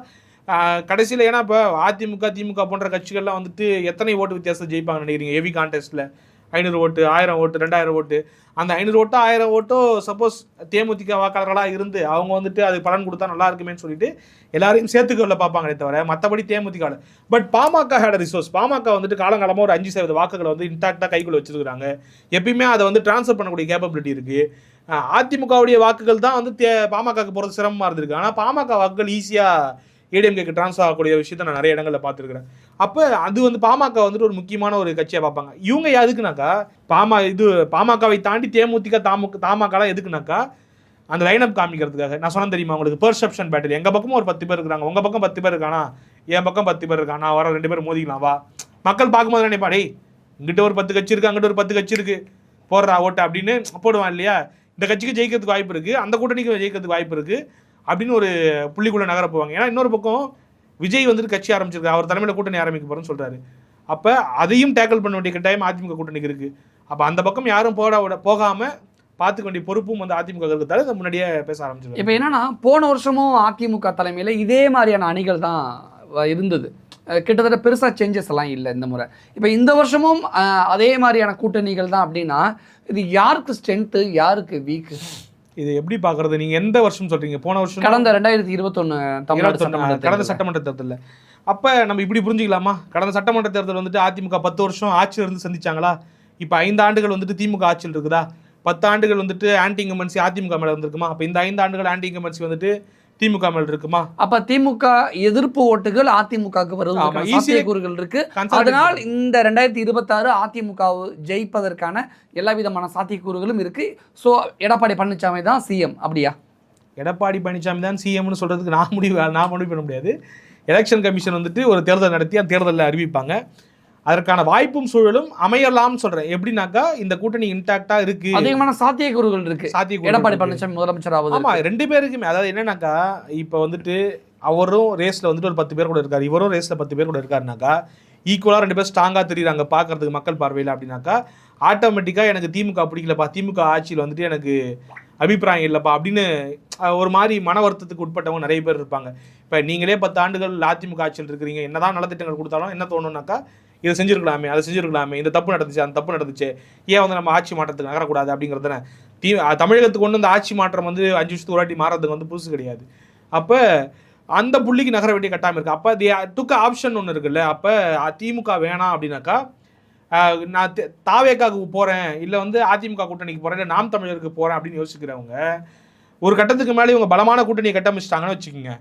கடைசியில் ஏன்னா இப்போ அதிமுக திமுக போன்ற கட்சிகள்லாம் வந்துட்டு எத்தனை ஓட்டு வித்தியாசம் ஜெயிப்பாங்க நினைக்கிறீங்க? ஹெவி கான்டெஸ்ட்டில் ஐநூறு ஓட்டு ஆயிரம் ஓட்டு ரெண்டாயிரம் ஓட்டு. அந்த ஐநூறு ஓட்டோ ஆயிரம் ஓட்டோ சப்போஸ் தேமுதிக வாக்காளர்களாக இருந்து அவங்க வந்துட்டு அது பலன் கொடுத்தா நல்லா இருக்குமேன்னு சொல்லிட்டு எல்லாரையும் சேர்த்துக்கொள்ள பார்ப்பாங்களே தவிர மற்றபடி DMDK but PMK had resource PMK வந்துட்டு காலங்காலமாக ஒரு அஞ்சு சதவீத வாக்குகளை வந்து இன்டாக்டாக கைக்குள்ள வச்சிருக்காங்க எப்பயுமே அதை வந்து ட்ரான்ஸ்ஃபர் பண்ணக்கூடிய கேப்பபிலிட்டி இருக்குது அதிமுகவுடைய வாக்குகள் தான் வந்து தே பாமகக்கு போகிறது சிரமமாக இருந்திருக்கு. ஆனால் பாமக வாக்குகள் ஈஸியாக ஏடிஎம்கேக்கு ட்ரான்ஸ்ஃபர் ஆகக்கூடிய விஷயத்த நான் நிறைய இடங்களில் பார்த்துருக்கிறேன். அப்போ அது வந்து பாமக வந்துட்டு ஒரு முக்கியமான ஒரு கட்சியாக பார்ப்பாங்க. இவங்க எதுக்குனாக்கா பாமா இது பாமகவை தாண்டி தேமுதிக தாமுக தாமகலாம் எதுக்குனாக்கா? அந்த லைனப் காமிக்கிறதுக்காக. நான் சொன்ன தெரியுமா உங்களுக்கு? பெர்செப்ஷன் பேட்டில் எங்கள் பக்கமும் ஒரு பத்து பேர் இருக்கிறாங்க உங்கள் பக்கம் பத்து பேர் இருக்கானா? என் பக்கம் பத்து பேர் இருக்கானா? வர ரெண்டு பேரும் மோதிக்கலாம் வா. மக்கள் பார்க்கும்போது நினைப்பா டேய் இங்கிட்ட ஒரு பத்து கட்சி இருக்கு அங்கிட்ட ஒரு பத்து கட்சி இருக்கு. போடுறா ஓட்டு அப்படின்னு போடுவான் இல்லையா? இந்த கட்சிக்கு ஜெயிக்கிறதுக்கு வாய்ப்பு இருக்கு. அந்த கூட்டணிக்கு ஜெயிக்கிறதுக்கு வாய்ப்பு இருக்கு. அப்படின்னு ஒரு புள்ளிக்குள்ள நகர போவாங்க. ஏன்னா இன்னொரு பக்கம் விஜய் வந்துட்டு கட்சி ஆரம்பிச்சிருக்காரு அவர் தலைமையில் கூட்டணி ஆரம்பிக்க போறேன்னு சொல்றாரு. அப்ப அதையும் டேக்கிள் பண்ண வேண்டிய கட்டாயம் அதிமுக கூட்டணிக்கு இருக்கு. அப்ப அந்த பக்கம் யாரும் போட விட போகாம பார்த்துக்க வேண்டிய பொறுப்பும் வந்து அதிமுக இருக்கிறதால இதை முன்னாடியே பேச ஆரம்பிச்சிருக்கு இப்போ என்னன்னா போன வருஷமும் அதிமுக தலைமையில் இதே மாதிரியான அணிகள் தான் இருந்தது. கிட்டத்தட்ட பெருசாக சேஞ்சஸ் எல்லாம் இல்லை இந்த முறை. இப்போ இந்த வருஷமும் அதே மாதிரியான கூட்டணிகள் தான் அப்படின்னா இது யாருக்கு ஸ்ட்ரென்த்து யாருக்கு வீக்கு இது எப்படி பாக்குறது நீங்க எந்த வருஷம் சொல்றீங்க? போன வருஷம் கடந்த ரெண்டாயிரத்தி சட்டமன்ற கடந்த. சட்டமன்ற தேர்தலில். அப்ப நம்ம இப்படி புரிஞ்சுக்கலாமா? கடந்த சட்டமன்ற தேர்தல் வந்துட்டு அதிமுக பத்து வருஷம் ஆட்சியில் இருந்து சந்திச்சாங்களா? இப்போ ஐந்து ஆண்டுகள் வந்துட்டு திமுக ஆட்சியில் இருக்குதா? பத்து ஆண்டுகள் வந்துட்டு ஆன்டி இன்கமன்சி அதிமுக மேல இருந்திருக்குமா அப்போ இந்த ஐந்து ஆண்டுகள் ஆன்டி இன்கமன்சி வந்துட்டு திமுக மேல இருக்குமா? அப்ப திமுக எதிர்ப்பு ஓட்டுகள் அதிமுகவுக்கு easy- சாத்தியக்கூறுகள் இருக்கு. அதனால் இந்த ரெண்டாயிரத்தி இருபத்தாறு அதிமுக ஜெயிப்பதற்கான எல்லா விதமான சாத்தியக்கூறுகளும் இருக்கு. ஸோ எடப்பாடி பழனிசாமி தான் சிஎம் அப்படியா? எடப்பாடி பழனிசாமி தான் சிஎம்னு சொல்றதுக்கு நான் முடிவு நான் முடிவு பண்ண முடியாது. எலெக்ஷன் கமிஷன் வந்துட்டு ஒரு தேர்தல் நடத்தி அந்த தேர்தலில் அறிவிப்பாங்க. அதற்கான வாய்ப்பும் சூழலும் அமையலாம்னு சொல்றேன். எப்படின்னாக்கா இந்த கூட்டணி இன்டாக்டா இருக்கு. அதிகமான சாத்தியக்கூறுகள் இருக்கு. சாத்தியக்கூறு எடப்பாடி. பழனிசாமி முதலமைச்சர் ஆமா ஆவது ரெண்டு பேருக்குமே. அதாவது என்னன்னாக்கா இப்போ வந்துட்டு அவரும் ரேஸ்ல வந்துட்டு ஒரு பத்து பேர் கூட இருக்காரு. இவரும் ரேஸ்ல பத்து பேர் கூட இருக்காருனாக்கா ஈக்குவலா ரெண்டு பேர் ஸ்ட்ராங்கா தெரியுறாங்க பார்க்கறதுக்கு மக்கள் பார்வையில் அப்படின்னாக்கா ஆட்டோமேட்டிக்கா எனக்கு திமுக பிடிக்கலப்பா. திமுக ஆட்சியில் வந்துட்டு எனக்கு அபிப்பிராயம் இல்லைப்பா அப்படின்னு ஒரு மாதிரி மன வருத்தத்துக்கு உட்பட்டவங்க நிறைய பேர் இருப்பாங்க. இப்போ நீங்களே பத்து ஆண்டுகள் அதிமுக ஆட்சியில் இருக்கிறீங்க. என்னதான் நலத்திட்டங்கள் கொடுத்தாலும் என்ன தோணும்னாக்கா இதை செஞ்சுருக்கலாமே அதை செஞ்சுருக்கலாமே இந்த தப்பு நடந்துச்சு அந்த தப்பு நடந்துச்சு ஏன் வந்து நம்ம ஆட்சி மாற்றத்துக்கு நகரக்கூடாது அப்படிங்கிறது தீ தமிழகத்துக்கு கொண்டு வந்து ஆட்சி மாற்றம் வந்து அஞ்சு வருஷத்துக்கு ஒரு வாட்டி மாறதுக்கு வந்து புதுசு கிடையாது. அப்போ அந்த புள்ளிக்கு நகர வேண்டிய கட்டாயம் இருக்குது அப்போ தி துக்க ஆப்ஷன் ஒன்று இருக்குல்ல அப்போ திமுக வேணாம் அப்படின்னாக்கா நான் தாவேக்காவுக்கு போகிறேன் இல்லை வந்து அதிமுக கூட்டணிக்கு போகிறேன் இல்லை நாம் தமிழருக்கு போகிறேன் அப்படின்னு யோசிக்கிறவங்க ஒரு கட்டத்துக்கு மேலே இவங்க பலமான கூட்டணியை கட்டமைச்சிட்டாங்கன்னு வச்சுக்கோங்க.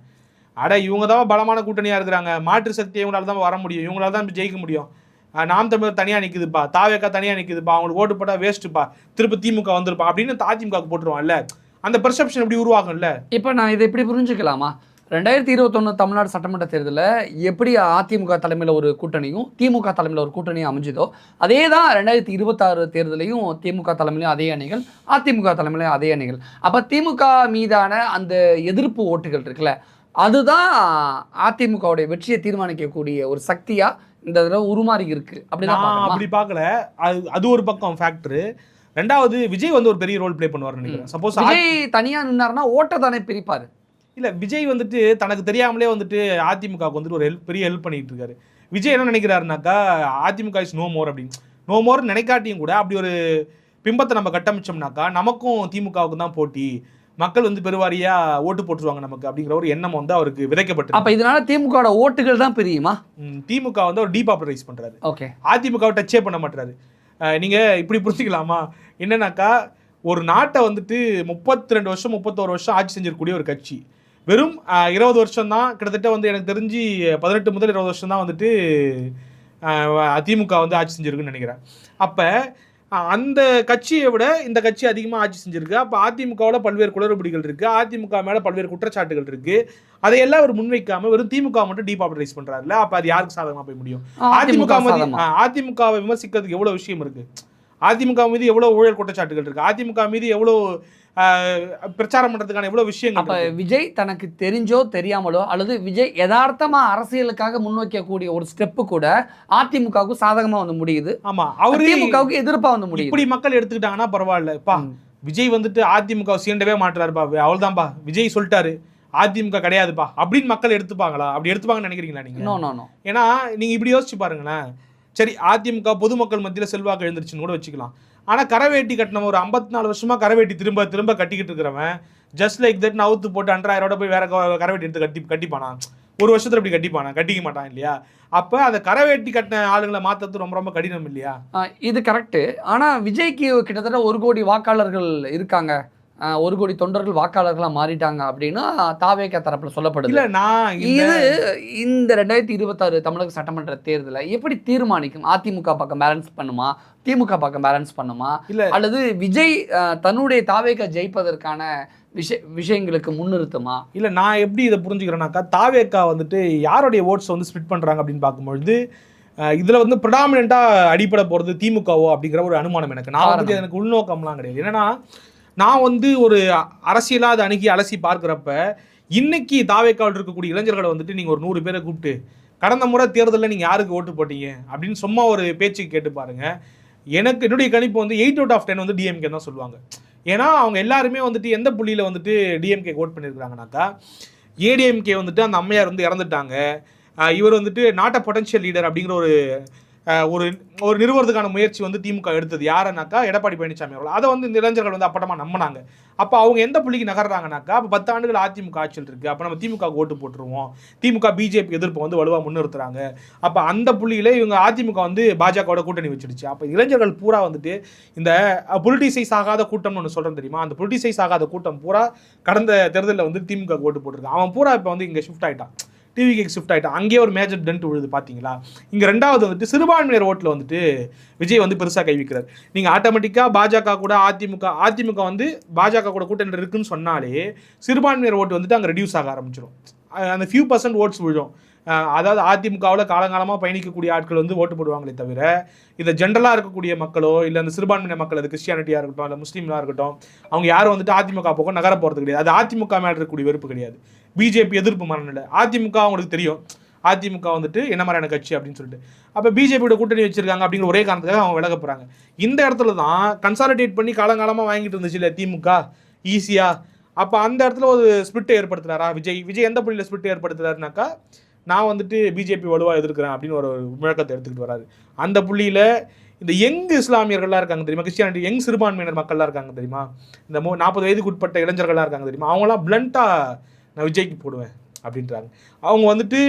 அட இவங்க தான் பலமான கூட்டணியாக இருக்கிறாங்க. மாற்று சக்தி இவங்களால தான் வர முடியும். இவங்களால தான் ஜெயிக்க முடியும். நாம் தமிழர் தனியாக நிற்குதுப்பா தாவேக்கா தனியாக நிற்குதுப்பா அவங்களுக்கு ஓட்டு போட்டால் வேஸ்ட்டுப்பா திருப்பி திமுக வந்துருப்பா. அப்படின்னு அதிமுகவுக்கு போட்டுருவான்ல. அந்த பெர்செப்ஷன் எப்படி உருவாகும்ல? இப்போ நான் இதை எப்படி புரிஞ்சுக்கலாமா? ரெண்டாயிரத்தி இருபத்தொன்னு தமிழ்நாடு சட்டமன்ற தேர்தலில் எப்படி அதிமுக தலைமையில் ஒரு கூட்டணியும் திமுக தலைமையில் ஒரு கூட்டணியும் அமைஞ்சுதோ அதே தான் ரெண்டாயிரத்தி இருபத்தாறு தேர்தலையும் திமுக தலைமையிலும் அதே அணிகள் அதிமுக தலைமையிலும் அதே அணிகள். அப்போ திமுக மீதான அந்த எதிர்ப்பு ஓட்டுகள் இருக்குல்ல அதுதான் அதிமுகவுடைய வெற்றியை தீர்மானிக்கக்கூடிய ஒரு சக்தியா இந்த தடவை உருமாறி இருக்கு. பார்க்கணுமா? அப்படி பார்க்கல. அது அது ஒரு பக்கம் ஃபேக்டர் ரெண்டாவது விஜய் வந்து ஒரு பெரிய ரோல் ப்ளே பண்ணுவார்னு நினைக்கிறேன். சப்போஸ் விஜய் தனியா நின்னாருன்னா ஓட்டை தானே பிரிப்பாரு. இல்ல விஜய் வந்துட்டு தனக்கு தெரியாமலே வந்துட்டு அதிமுகவுக்கு வந்துட்டு ஒரு ஹெல்ப் பெரிய ஹெல்ப் பண்ணிட்டு இருக்காரு. விஜய் என்ன நினைக்கிறாருனாக்கா அதிமுக இஸ் நோ மோர் அப்படின்னு. நோ மோர் நினைக்காட்டியும் கூட அப்படி ஒரு பிம்பத்தை நம்ம கட்டமைச்சோம்னாக்கா நமக்கும் திமுகவுக்கு தான் போட்டி. மக்கள் வந்து பெருவாரியா ஓட்டு போட்டுருவாங்க நமக்கு அப்படிங்கிற ஒரு எண்ணம் வந்து அவருக்கு விதைக்கப்பட்டு அப்ப இதனால திமுகவோட ஓட்டுகள் தான் பிரியுமா? திமுக வந்து அவர் டீபாப்புலரைஸ் பண்றாரு. ஓகே. அதிமுகவை டச்சே பண்ண மாட்டாரு நீங்க இப்படி புரிஞ்சுக்கலாமா? என்னன்னாக்கா ஒரு நாட்டை வந்துட்டு முப்பத்தி ரெண்டு வருஷம் முப்பத்தோரு வருஷம் ஆட்சி செஞ்சிருக்கக்கூடிய ஒரு கட்சி. வெறும் இருபது வருஷம் தான் கிட்டத்தட்ட வந்து எனக்கு தெரிஞ்சு பதினெட்டு முதல் இருபது வருஷம் தான் வந்துட்டு அதிமுக வந்து ஆட்சி செஞ்சிருக்குன்னு நினைக்கிறேன். அப்போ அந்த கட்சியை விட இந்த கட்சி அதிகமாக ஆட்சி செஞ்சிருக்கு. அப்போ அதிமுகவில் பல்வேறு குளறுபடிகள் இருக்குது அதிமுக மேலே பல்வேறு குற்றச்சாட்டுகள் இருக்குது அதையெல்லாம் அவர் முன்வைக்காம வெறும் திமுக மட்டும் டீபாப்புலரைஸ் பண்றாருல அப்ப அது யாருக்கு சாதகமா போய் முடியும்? அதிமுக அதிமுகவை விமர்சிக்கிறதுக்கு எவ்வளவு விஷயம் இருக்கு? அதிமுக மீது எவ்வளவு ஊழல் குற்றச்சாட்டுகள் இருக்கு? அதிமுக மீது எவ்வளவு பிரச்சாரம் பண்றதுக்கான எவ்வளவு விஷயங்கள் அப்ப. விஜய் தனக்கு தெரிஞ்சோ தெரியாமலோ அல்லது விஜய் யதார்த்தமா அரசியலுக்காக முன்வைக்கக்கூடிய ஒரு ஸ்டெப்பு கூட அதிமுகவுக்கு சாதகமா வந்து முடியுது. ஆமா அவரு திமுகவுக்கு எதிர்ப்பா வந்து முடியுது. இப்படி மக்கள் எடுத்துக்கிட்டாங்கன்னா பரவாயில்ல பா. ம். விஜய் வந்துட்டு அதிமுக சீண்டவே மாட்டுறாருப்பா அவள்தான்பா. விஜய் சொல்லிட்டாரு அதிமுக கிடையாதுப்பா. அப்படின்னு மக்கள் எடுத்துப்பாங்களா? அப்படி எடுத்துப்பாங்கன்னு நினைக்கிறீங்களா நீங்க? நோ நோ நோ ஏன்னா நீங்க இப்படி யோசிச்சு பாருங்களேன். சரி அதிமுக பொதுமக்கள் மத்தியில செல்வாக்கு எழுந்துருச்சுன்னு கூட வச்சுக்கலாம். ஆனால் கரவேட்டி கட்டின ஒரு ஐம்பத்தி நாலு வருஷமாக கரவேட்டி திரும்ப திரும்ப கட்டிக்கிட்டு இருக்கிறவன். ஜஸ்ட் லைக் தட் நவுத்து போட்டு அன்றாயிரோட போய் வேற கரை கரவேட்டி எடுத்து கட்டி கட்டிப்பானா ஒரு வருஷத்துல இப்படி கட்டிப்பானா கட்டிக்க மாட்டான் இல்லையா? அப்ப அந்த கரவேட்டி கட்டின ஆளுங்களை மாத்துறது ரொம்ப ரொம்ப கடினம் இல்லையா? இது கரெக்டு ஆனா விஜய்க்கு கிட்டத்தட்ட ஒரு கோடி வாக்காளர்கள் இருக்காங்க. ஒரு கோடி தொண்டர்கள் வாக்காளர்களா மாறிட்டாங்க அப்படின்னு தாவேக தரப்புல சொல்லப்படுது. இல்ல நான் இது இந்த ரெண்டாயிரத்தி இருபத்தாறு தமிழக சட்டமன்ற தேர்தலை எப்படி தீர்மானிக்கும்? அதிமுக பக்கம் பேலன்ஸ் பண்ணுமா? திமுக பக்கம் பேலன்ஸ் பண்ணுமா? இல்ல. அல்லது விஜய் தன்னுடைய தாவேக ஜெயிப்பதற்கான விஷய விஷயங்களுக்கு முன்னிறுத்துமா? இல்ல நான் எப்படி இதை புரிஞ்சுக்கிறேன்னாக்கா தாவேக்கா வந்துட்டு யாருடைய ஓட்ஸ் வந்து ஸ்பிட் பண்றாங்க அப்படின்னு பார்க்கும்பொழுது இதுல வந்து ப்ரிடாமினா அடிப்படை போறது திமுகவோ அப்படிங்கிற ஒரு அனுமானம் எனக்கு. நான் வந்துட்டு எனக்கு உள்நோக்கம்லாம் கிடையாது. என்னன்னா நான் வந்து ஒரு அரசியலாக அதை அணுகி அலசி பார்க்குறப்ப இன்னைக்கு தாவேக்காவில் இருக்கக்கூடிய இளைஞர்களை வந்துட்டு நீங்கள் ஒரு நூறு பேரை கூப்பிட்டு கடந்த முறை தேர்தலில் நீங்கள் யாருக்கு ஓட்டு போட்டீங்க? அப்படின்னு சும்மா ஒரு பேச்சு கேட்டு பாருங்கள் எனக்கு என்னுடைய கணிப்பு வந்து எயிட் அவுட் ஆஃப் டென் வந்து டிஎம்கே தான் சொல்லுவாங்க. ஏன்னா அவங்க எல்லாருமே வந்துட்டு எந்த புள்ளியில் வந்துட்டு டிஎம்கே ஓட் பண்ணியிருக்காங்கனாக்கா ஏடிஎம்கே வந்துட்டு அந்த அம்மையார் வந்து இறந்துட்டாங்க. இவர் வந்துட்டு நாட் அ பொட்டன்ஷியல் லீடர் அப்படிங்கிற ஒரு ஒரு ஒரு நிறுவனத்துக்கான முயற்சி வந்து திமுக எடுத்தது. யாருன்னாக்கா எடப்பாடி பழனிசாமி அவர்கள். அதை வந்து இந்த இளைஞர்கள் வந்து அப்பட்டமாக நம்பினாங்க. அப்போ அவங்க எந்த புள்ளிக்கு நகர்றாங்கனாக்கா அப்போ பத்து ஆண்டுகள் அதிமுக ஆட்சியில் இருக்குது அப்போ நம்ம திமுக ஓட்டு போட்டுருவோம். திமுக பிஜேபி எதிர்ப்பு வந்து வலுவாக முன்னிறுத்துறாங்க. அப்போ அந்த புள்ளியில் இவங்க அதிமுக வந்து பாஜகவோட கூட்டணி வச்சிடுச்சு. அப்போ இளைஞர்கள் பூரா வந்துட்டு இந்த பொலிட்டிசைஸ் ஆகாத கூட்டம்னு ஒன்று சொல்கிறேன் தெரியுமா? அந்த பொலிட்டிசைஸ் ஆகாத கூட்டம் பூரா கடந்த தேர்தலில் வந்து திமுக ஓட்டு போட்டிருக்கான் அவன் பூரா இப்போ வந்து இங்கே ஷிஃப்ட் ஆகிட்டான் டிவிக்கு ஷிஃப்ட் ஆகிட்டு அங்கேயே ஒரு மேஜர் டென்ட் விழுது பார்த்தீங்களா இங்கே ரெண்டாவது வந்துட்டு சிறுபான்மையினர் ஓட்டில் வந்துட்டு விஜய் வந்து பெருசாக கைவிக்கிறார் நீங்கள் ஆட்டோமேட்டிக்காக பாஜக கூட அதிமுக அதிமுக வந்து பாஜக கூட கூட்டணி இருக்குன்னு சொன்னாலே சிறுபான்மையினர் ஓட்டு வந்துட்டு அங்கே ரெடியூஸ் ஆக ஆரம்பிச்சிடும் அந்த ஃபியூ பர்சன்ட் ஓட்ஸ் விழும். அதாவது அதிமுகவில் காலங்காலமாக பயணிக்கக்கூடிய ஆட்கள் வந்து ஓட்டு போடுவாங்களே தவிர இந்த ஜென்ரலாக இருக்கக்கூடிய மக்களோ இல்லை அந்த சிறுபான்மையின மக்கள் அது கிறிஸ்டியானிட்டியாக இருக்கட்டும் இல்லை முஸ்லீம்லாம் இருக்கட்டும் அவங்க யாரும் வந்துட்டு அதிமுக பக்கம் நகர போகிறது கிடையாது. அது அதிமுக மேலே இருக்கக்கூடிய வெறுப்பு கிடையாது. பிஜேபி எதிர்ப்பு மனநிலை. அதிமுக அவங்களுக்கு தெரியும். அதிமுக வந்துட்டு என்ன மாதிரியான கட்சி அப்படின்னு சொல்லிட்டு. அப்போ பிஜேபியோட கூட்டணி வச்சிருக்காங்க அப்படிங்கிற ஒரே காரணத்துக்காக அவங்க விலக போகிறாங்க இந்த இடத்துல தான் கன்சாலிடேட் பண்ணி காலங்காலமாக வாங்கிட்டு இருந்துச்சு இல்லை திமுக ஈஸியாக அப்போ அந்த இடத்துல ஒரு ஸ்பிட்டை ஏற்படுத்துகிறாரா விஜய் விஜய் எந்த புள்ளியில் ஸ்பிட்டை ஏற்படுத்துறாருனாக்கா நான் வந்துட்டு பிஜேபி வலுவாக எதிர்க்கிறேன் அப்படின்னு ஒரு முழக்கத்தை எடுத்துக்கிட்டு வராரு. அந்த புள்ளியில் இந்த யங் இஸ்லாமியர்கள்லாம் இருக்காங்க தெரியுமா? கிறிஸ்டியானிட்டி யங் சிறுபான்மையினர் மக்கள்லாம் இருக்காங்க தெரியுமா? இந்த மோ நாற்பது வயதுக்கு உட்பட்ட இளைஞர்கள்லாம் இருக்காங்க தெரியுமா? அவங்களாம் பிளண்ட்டாக நான் விஜய்க்கு போடுவேன் அப்படின்றாங்க. அவங்க வந்துட்டு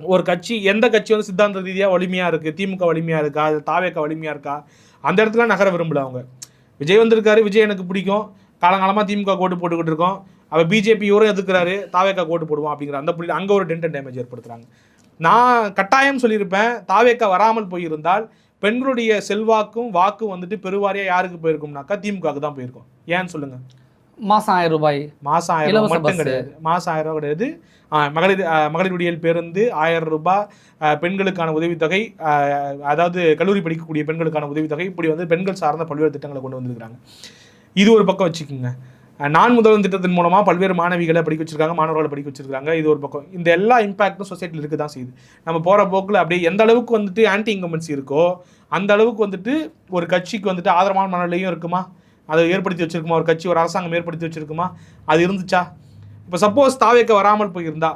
ஒரு கட்சி எந்த கட்சி வந்து சித்தாந்த ரீதியாக வலிமையாக இருக்குது திமுக வலிமையாக இருக்கா அது தாவேக்க வலிமையாக இருக்கா அந்த இடத்துல நகர விரும்பல அவங்க. விஜய் வந்திருக்காரு விஜய் எனக்கு பிடிக்கும். காலங்காலமாக திமுக கோட்டு போட்டுக்கிட்டு இருக்கோம். அவர் பிஜேபி இவரும் எதுக்குறாரு? தாவேக்கா கோட்டு போடுவோம் அப்படிங்கிற அந்த புள்ளி அங்கே ஒரு டென்ட் டேமேஜ் ஏற்படுத்துறாங்க. நான் கட்டாயம் சொல்லியிருப்பேன் தாவேக்கா வராமல் போயிருந்தால் பெண்களுடைய செல்வாக்கும் வாக்கும் வந்துட்டு பெருவாரியாக யாருக்கு போயிருக்கும்னாக்கா திமுகவுக்கு தான் போயிருக்கும். ஏன்னு சொல்லுங்கள் மாசம் ஆயிரம் ரூபாய். மாசம் ஆயிரம் ரூபாய் மட்டும். கிடையாது. மாசம் ஆயிரம் ரூபாய் கிடையாது. மகளிர் மகளிர் விடியல் பேருந்து ஆயிரம் ரூபாய். பெண்களுக்கான உதவித்தொகை அதாவது கல்லூரி படிக்கக்கூடிய பெண்களுக்கான உதவித்தொகை. இப்படி வந்து பெண்கள் சார்ந்த பல்வேறு திட்டங்களை கொண்டு வந்திருக்கிறாங்க. இது ஒரு பக்கம் வச்சுக்கோங்க. நான் முதல்வன் திட்டத்தின் மூலமாக பல்வேறு மாணவிகளை படிக்க வச்சிருக்காங்க மாணவர்களை படிக்க வச்சிருக்காங்க. இது ஒரு பக்கம். இந்த எல்லா இம்பாக்டும் சொசைட்டியில் இருக்க தான் செய்யுது. நம்ம போகிற போக்கில் அப்படியே எந்த அளவுக்கு வந்துட்டு ஆன்டி இன்கம்பன்சி இருக்கோ அந்த அளவுக்கு வந்துட்டு ஒரு கட்சிக்கு வந்துட்டு ஆதரவான மனநிலையும் இருக்குமா? அதை ஏற்படுத்தி வச்சிருக்குமா? ஒரு கட்சி ஒரு அரசாங்கம் ஏற்படுத்தி வச்சிருக்குமா? அது இருந்துச்சா? இப்போ சப்போஸ் தாவேக்க வராமல் போயிருந்தா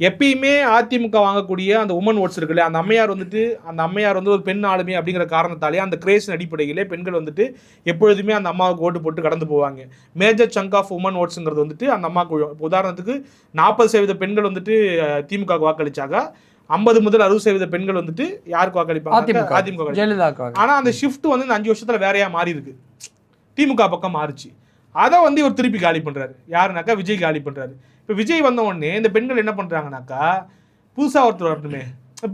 எப்பயுமே அதிமுக வாங்கக்கூடிய அந்த உமன் ஓட்ஸ் இருக்குல்ல அந்த அம்மையார் வந்துட்டு அந்த அம்மையார் வந்து ஒரு பெண் ஆளுமை அப்படிங்கிற காரணத்தாலே அந்த கிரேஸின் அடிப்படையிலே பெண்கள் வந்துட்டு எப்பொழுதுமே அந்த அம்மாவுக்கு ஓட்டு போட்டு கடந்து போவாங்க. மேஜர் சங்க் ஆஃப் உமன் ஓட்ஸுங்கிறது வந்துட்டு அந்த அம்மாவுக்கு. இப்போ உதாரணத்துக்கு நாற்பது சதவீத பெண்கள் வந்துட்டு திமுக வாக்களிச்சாங்க ஐம்பது முதல் அறுபது சதவீத பெண்கள் வந்துட்டு யாருக்கு வாக்களிப்பாங்க? அதிமுக ஆனா அந்த ஷிஃப்ட் வந்து இந்த அஞ்சு வருஷத்துல வேறையா மாறி இருக்கு திமுக பக்கம் மாறுச்சு. அதை வந்து இவர் திருப்பி காலி பண்ணுறாரு யாருனாக்கா விஜய் காலி பண்ணுறாரு இப்போ விஜய் வந்த உடனே இந்த பெண்கள் என்ன பண்ணுறாங்கனாக்கா புதுசா ஒருத்தர் வரணுமே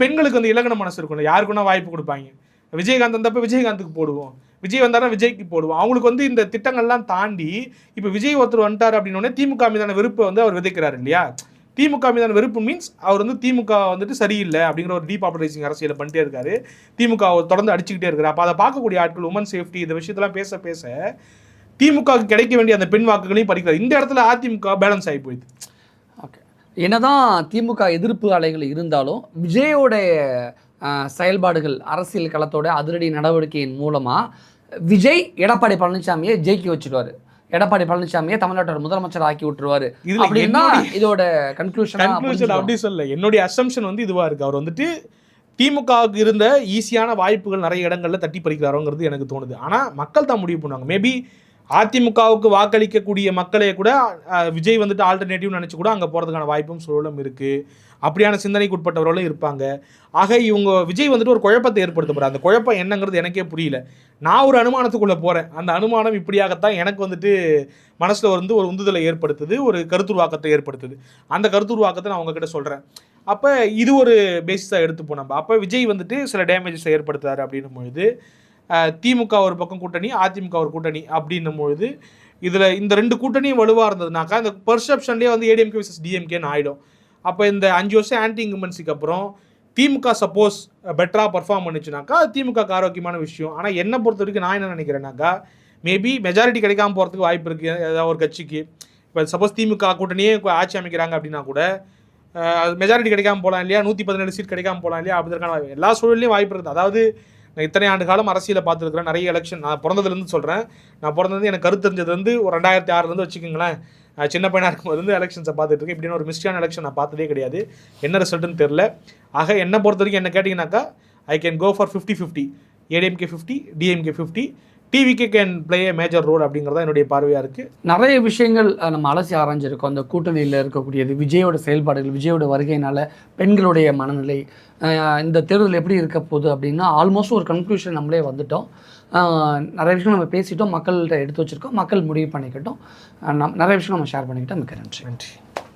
பெண்களுக்கு வந்து இலக்கண மனசு இருக்கணும் யாருக்குன்னா வாய்ப்பு கொடுப்பாங்க. விஜயகாந்த் வந்தப்போ விஜயகாந்துக்கு போடுவோம். விஜய் வந்தாரா விஜய்க்கு போடுவோம். அவங்களுக்கு வந்து இந்த திட்டங்கள்லாம் தாண்டி இப்போ விஜய் ஒருத்தர் வந்துட்டார் அப்படின்னோடனே திமுக மீதான வெறுப்பை வந்து அவர் விதைக்கிறாரு இல்லையா? திமுக மீதான வெறுப்பு மீன்ஸ் அவர் வந்து திமுக வந்துட்டு சரியில்லை அப்படிங்கிற ஒரு டீபாப்புலரைசிங் அரசியலை பண்ணிட்டே இருக்காரு. திமுக அவர் தொடர்ந்து அடிச்சுக்கிட்டே இருக்காரு அப்போ அதை பார்க்கக்கூடிய ஆட்கள் உமன் சேஃப்டி இந்த விஷயத்தெல்லாம் பேச பேச திமுக கிடைக்க வேண்டிய அந்த பெண் வாக்குகளையும் பறிக்கிறார். இந்த இடத்துல அதிமுக பேலன்ஸ் ஆகி போயிடுது. ஓகே என்னதான் திமுக எதிர்ப்பு அலைகள் இருந்தாலும் விஜயோடைய செயல்பாடுகள் அரசியல் களத்தோட அதிரடி நடவடிக்கையின் மூலமாக விஜய் எடப்பாடி பழனிசாமியை ஜெயிக்க வச்சிருவாரு. எடப்பாடி பழனிசாமியை தமிழ்நாட்டோட முதலமைச்சர் ஆக்கி விட்டுருவாரு. அப்படின்னா இதோட கன்க்ளூஷன் கன்க்ளூஷன் அப்படி சொல்ல என்னுடைய அசம்ஷன் வந்து இதுவா இருக்கு. அவர் வந்துட்டு திமுகவுக்கு இருந்த ஈஸியான வாய்ப்புகள் நிறைய இடங்கள்ல தட்டி பறிக்கிறாரோங்கிறது எனக்கு தோணுது. ஆனா மக்கள் தான் முடிவு பண்ணுவாங்க. மேபி அதிமுகவுக்கு வாக்களிக்கக்கூடிய மக்களே கூட விஜய் வந்துட்டு ஆல்டர்னேட்டிவ் நினைச்சு கூட அங்க போறதுக்கான வாய்ப்பும் சூழலும் இருக்கு. அப்படியான சிந்தனைக்கு உட்பட்டவர்களும் இருப்பாங்க. ஆக இவங்க விஜய் வந்துட்டு ஒரு குழப்பத்தை ஏற்படுத்த போகிறார் அந்த குழப்பம் என்னங்கிறது எனக்கே புரியல. நான் ஒரு அனுமானத்துக்குள்ளே போகிறேன் அந்த அனுமானம் இப்படியாகத்தான் எனக்கு வந்துட்டு மனசில் வந்து ஒரு உந்துதலை ஏற்படுத்துது ஒரு கருத்துருவாக்கத்தை ஏற்படுத்துது. அந்த கருத்துருவாக்கத்தை நான் உங்ககிட்ட சொல்கிறேன் அப்போ இது ஒரு பேசிஸாக எடுத்துப்போம் நம்ம அப்போ விஜய் வந்துட்டு சில டேமேஜஸை ஏற்படுத்துறாரு அப்படின்னும் பொழுது திமுக ஒரு பக்கம் கூட்டணி அதிமுக ஒரு கூட்டணி அப்படின்னும் பொழுது இதில் இந்த ரெண்டு கூட்டணியும் வலுவாக இருந்ததுனாக்கா இந்த பர்செப்ஷன்லேயே வந்து ஏடிஎம்கே விசஸ் டிஎம்கேன்னு ஆகிடும் அப்போ இந்த அஞ்சு வருஷம் ஆன்டி இன்கம்பன்சிக்கு அப்புறம் திமுக சப்போஸ் பெட்டராக பர்ஃபார்ம் பண்ணுச்சுனாக்கா அது திமுகக்கு ஆரோக்கியமான விஷயம். ஆனால் என்னை பொறுத்த வரைக்கும் நான் என்ன நினைக்கிறேன்னாக்கா மேபி மெஜாரிட்டி கிடைக்காம போகிறதுக்கு வாய்ப்பு இருக்குது ஏதாவது ஒரு கட்சிக்கு. இப்போ சப்போஸ் திமுக கூட்டணியே ஆட்சி அமைக்கிறாங்க அப்படின்னா கூட மெஜாரிட்டி கிடைக்காம போகலாம் இல்லையா? நூற்றி பதினேழு சீட் கிடைக்காம போகலாம் இல்லையா? அதற்கான எல்லா சூழல்லையும் வாய்ப்பு இருக்குது அதாவது நான் இத்தனை ஆண்டு காலம் அரசியலை பார்த்துருக்குறேன். நிறைய எலெக்ஷன் நான் பிறந்ததுலேருந்து சொல்கிறேன் நான் பிறந்தது எனக்கு கருத்து தெரிஞ்சது வந்து ஒரு ரெண்டாயிரத்தி ஆறுலேருந்து வச்சுக்கோங்களேன். சின்ன பையனாக இருக்கும்போது வந்து எலெக்ஷன்ஸை பார்த்துட்டு இருக்கேன். இப்படின்னு ஒரு மிஸ்டியான எலெக்ஷன் நான் பார்த்ததே கிடையாது. என்ன ரிசல்ட்டுன்னு தெரில ஆக என்னை பொறுத்த வரைக்கும் என்ன கேட்டிங்கனாக்கா I can go for fifty fifty ADMK fifty DMK fifty TVK can play a major role அப்படிங்கிறதா என்னுடைய பார்வையாக இருக்குது நிறைய விஷயங்கள் நம்ம அலசி ஆராய்ஞ்சிருக்கோம். அந்த கூட்டணியில் இருக்கக்கூடியது விஜயோட செயல்பாடுகள் விஜயோட வருகையினால பெண்களுடைய மனநிலை இந்த தேர்தல் எப்படி இருக்க போகுது அப்படின்னா ஆல்மோஸ்ட் ஒரு கன்க்ளூஷன் நம்மளே வந்துட்டோம். நிறைய விஷயம் நம்ம பேசிட்டோம் மக்கள்கிட்ட எடுத்து வச்சுருக்கோம் மக்கள் முடிவு பண்ணிக்கிட்டோம். நம் நிறைய விஷயம் நம்ம ஷேர் பண்ணிக்கிட்டோம். மிக்க நன்றி. நன்றி.